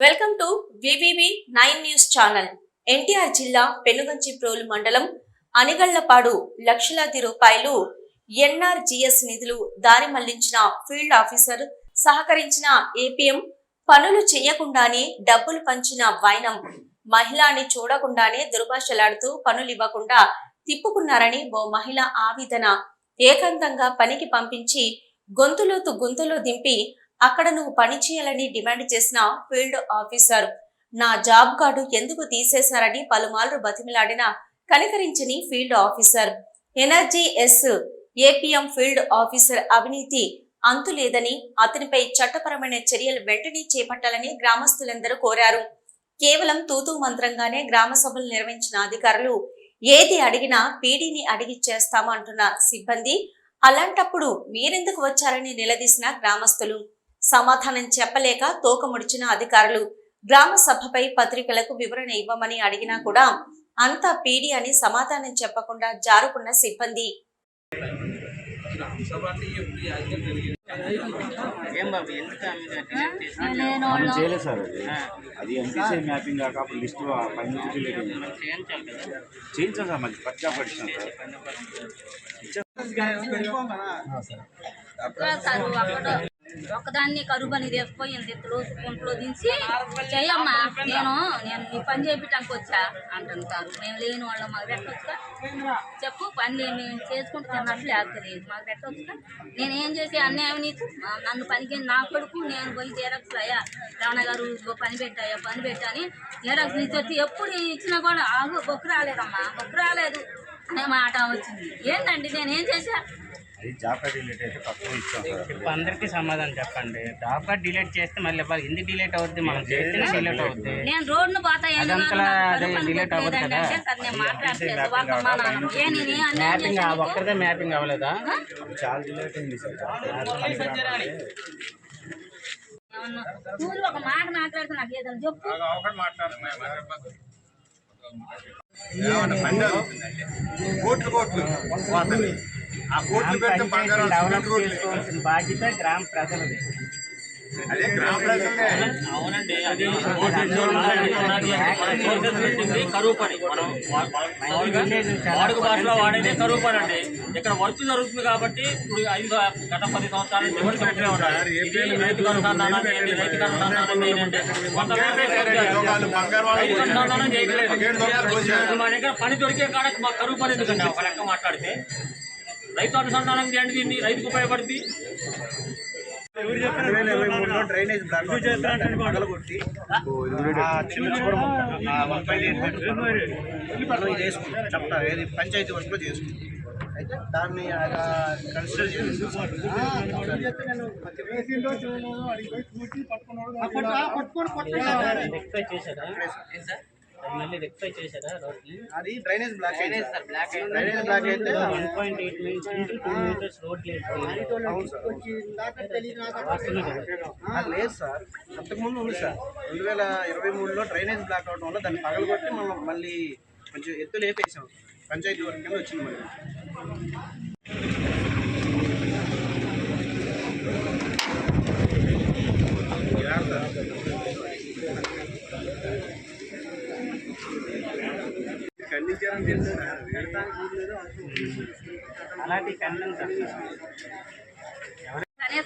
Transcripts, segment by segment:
Welcome to VVV nine news channel. NTR జిల్లా పెనుగంచిప్రోలు మండలం అనిగళ్ళపాడు లక్షలాది రూపాయలు ఎన్ఆర్జిఎస్ నిధులు దారి మళ్ళించిన ఫీల్డ్ ఆఫీసర్ సహకరించిన ఏపీఎం పనులు చేయకుండానే డబ్బులు పంచిన వైనం. మహిళని చూడకుండానే దుర్భాషలాడుతూ పనులు ఇవ్వకుండా తిప్పుకున్నారని ఓ మహిళ ఆవేదన. ఏకాంతంగా పనికి పంపించి గొంతులోతు గొంతులో దింపి అక్కడ నువ్వు పని చేయాలని డిమాండ్ చేసిన ఫీల్డ్ ఆఫీసర్. నా జాబ్ కార్డు ఎందుకు తీసేశారని పలుమార్లు బతిమిలాడిన కనికరించని field officer. NREG S APM field officer అవినీతి. అంతులేదని అతనిపై చట్టపరమైన చర్యలు వెంటనే చేపట్టాలని గ్రామస్తులందరూ కోరారు. కేవలం తూతూ మంత్రంగానే గ్రామ సభలు నిర్వహించిన అధికారులు ఏది అడిగినా పీడీని అడిగి చేస్తాము అంటున్న సిబ్బంది అలాంటప్పుడు మీరెందుకు వచ్చారని నిలదీసిన గ్రామస్తులు. సమాధానం చెప్పలేక తోక ముడిచిన అధికారులు గ్రామ సభపై పత్రికలకు వివరణ ఇవ్వమని అడిగినా కూడా అంతా పీడి అని సమాధానం చెప్పకుండా జారుకున్న సిబ్బంది. చేయలేదు సార్ అది. ఎంపీసీ మ్యాపింగ్ కాక అప్పుడు లిస్ట్ పైన చేయించాం సార్ మళ్ళీ సార్. ఒకదాన్ని ఒక్కదాన్ని కరుబని తెచ్చిపోయింది ఇద్దరు కుంట్లో దించి చెయ్యమ్మా నేను నేను నీ పని చేయించడానికి వచ్చా అంటుంటారు మేము లేని వాళ్ళం మాకు పెట్టవచ్చుగా చెప్పు పని మేము చేసుకుంటూ తిన్నట్లు లేకపోలేదు మాకు పెట్టవచ్చుగా నేను ఏం చేసి అన్యాయం నీకు? నన్ను పనికి నా కొడుకు నేను పోయి జీరక్స్ అయ్యా రమణ గారు పని పెట్టాయా పని పెట్టాని జీరక్స్ నుంచి ఎప్పుడు ఇచ్చినా కూడా ఆగు బొక్కు రాలేదమ్మా బొక్కు రాలేదు అనే మాట వచ్చింది. ఏంటండి నేను ఏం చేశా? అది జాబ్ డిలీట్ అయితే తక్కువ ఇచ్చాం ఇప్పుడు అందరికీ సమాధానం చెప్పండి. కార్డ్ డిలీట్ చేస్తే మళ్ళీ ఇవ్వాలి. ఎందుకు డిలీట్ అవుద్ది? మనం చేస్తేనే డిలీట్ అవుద్ది. నేను పోతా అదే delete అవ్వదు కదా. మ్యాపింగ్? ఒక్కరిదే మ్యాపింగ్ అవ్వలేదా? చాలా డిలీట్ అయింది సార్. నువ్వు ఒక మాట మాట్లాడితే నాకు ఏదైనా చెప్పు. కోట్లు కోట్లు. పోతుంది. ఆ కోట్లు పెడితే బంగారం డెవలప్ సిమెంట్ రోడ్లు. చేసుకోవాల్సిన బాధ్యత గ్రామ ప్రజలది. అదే గ్రామ ప్రజలనే అవునండి అది పెట్టింది కరువు పని. మనం వా- వా- మామూలుగా వాడుక భాషలో వాడేదే కరువు పని అండి. ఇక్కడ వర్క్ జరుగుతుంది కాబట్టి ఇప్పుడు ఐదు గత పది సంవత్సరాల నుంచి ఎవరు చెప్తూనే ఉన్నారు ఇది రైతు అనుసంధానం చేయండి రైతు అనుసంధానం చేయండి కొంతమంది వాళ్ళు బంగారు వాళ్ళు రైతు అనుసంధానం చేయట్లేదు పదిహేడు వందలు పోసారు. మా దగ్గర పని దొరికే కాడ మా కరువు పని ఎందుకండి? ఒక లెక్క మాట్లాడితే. రైతు అనుసంధానం చేయండి దీన్ని రైతుకు ఉపయోగపడుతుంది డ్రైనేజ్ చెప్తా ఏది పంచాయతీ వర్క్లో చేసుకుంటాం అయితే దాన్ని కన్సిడర్ చేసి చేశారా అది డ్రైనేజ్ బ్లాక్ డ్రైనేజ్ బ్లాక్ అయితే one point eight metres road లేదు సార్. అంతకుముందు ఉంది సార్. రెండు వేల ఇరవై మూడులో డ్రైనేజ్ బ్లాక్ అవడం వల్ల దాన్ని పగలగొట్టి మనం మళ్ళీ కొంచెం ఎత్తు లేపేసాం. పంచాయతీ వర్క్ కింద వచ్చింది మళ్ళీ. అలాంటి కన్నం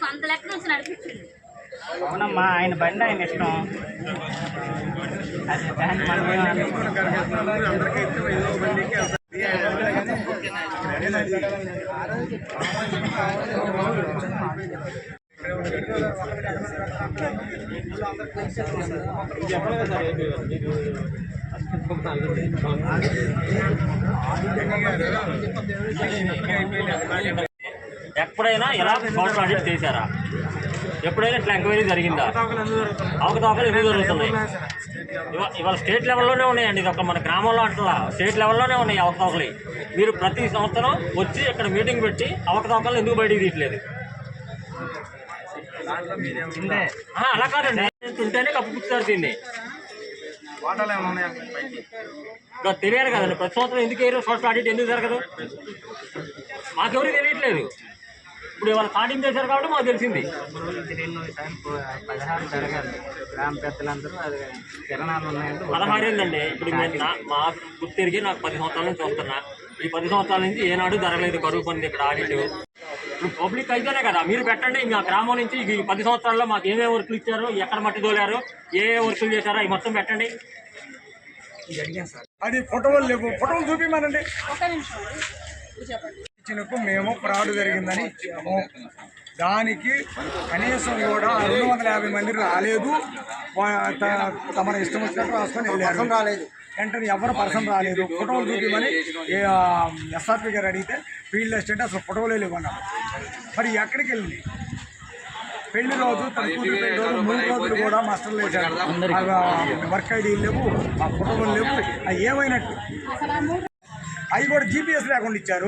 అంత లెక్క నుంచి నడిపించింది అవునమ్మా ఆయన బండి ఆయన ఇష్టం. అది దాన్ని మనం. ఎప్పుడైనా ఎలా సోషల్ ప్రాజెక్ట్ చేశారా ఎప్పుడైనా ఇట్లా ఎంక్వైరీ జరిగిందా? అవకతవకలు ఎందుకు జరుగుతున్నాయి. ఇవాళ స్టేట్ లెవెల్లోనే ఉన్నాయండి ఇది ఒక మన గ్రామంలో అంటున్నా. స్టేట్ లెవెల్లోనే ఉన్నాయి అవకతవకలు. మీరు ప్రతి సంవత్సరం వచ్చి ఇక్కడ మీటింగ్ పెట్టి అవకతవకలు ఎందుకు బయటికి తీయట్లేదు? అలా కాదండి. ఉంటేనే కప్పుపుచ్చారు దీన్ని తెలియాలి కదండి. ప్రతి సంవత్సరం ఎందుకు వేయరు? సోషల్ ఆడిట్ ఎందుకు జరగదు? మాకెవరికి తెలియట్లేదు. ఇప్పుడు ఇవాళ స్టార్టింగ్ చేశారు కాబట్టి మాకు తెలిసింది. పదహారు జరగాలి గ్రామ పెద్దలందరూ అది కిరణాలు ఉన్నాయంటే పదహారు ఏందండి ఇప్పుడు మా గుర్తు తిరిగి నాకు పది సంవత్సరాల నుంచి వస్తున్నా ఈ పది సంవత్సరాల నుంచి ఏనాడు జరగలేదు. కరువు పని ఇక్కడ ఆడిట్ పబ్లిక్ అయితేనే కదా మీరు పెట్టండి మా గ్రామం నుంచి ఈ పది సంవత్సరాల్లో మాకు ఏమేమి వర్కులు ఇచ్చారు ఎక్కడ మట్టి తోలారు ఏ ఏ వర్కులు చేశారో అవి మొత్తం పెట్టండి. అది ఫోటోలు లేవు ఫోటోలు చూపిమనండి. ఇచ్చినప్పుడు మేము ఫ్రాడ్ జరిగిందని ఇచ్చాము దానికి కనీసం కూడా రెండు వందల యాభై మంది రాలేదు. తమ ఇష్టం వచ్చినట్టు రాసుకొని వెళ్ళారు. రాలేదు. వెంటనే ఎవరు పర్సన్ రాలేదు. ఫోటోలు చూపిమని ఎస్ఆర్పి గారు అడిగితే ఫీల్డ్ అసిస్టెంట్ అసలు ఫోటోలే లేవన్నారు మరి ఎక్కడికి వెళ్ళింది? పెళ్ళి రోజు తన కూతురు పెళ్ళి రోజు మూడు రోజులు కూడా మాస్టర్లు వేశారు. వర్క్ ఐడి లేవు ఆ ఫోటోలు లేవు అవి ఏమైనట్టు? అవి కూడా జీపీఎస్ లేకుండా ఇచ్చారు.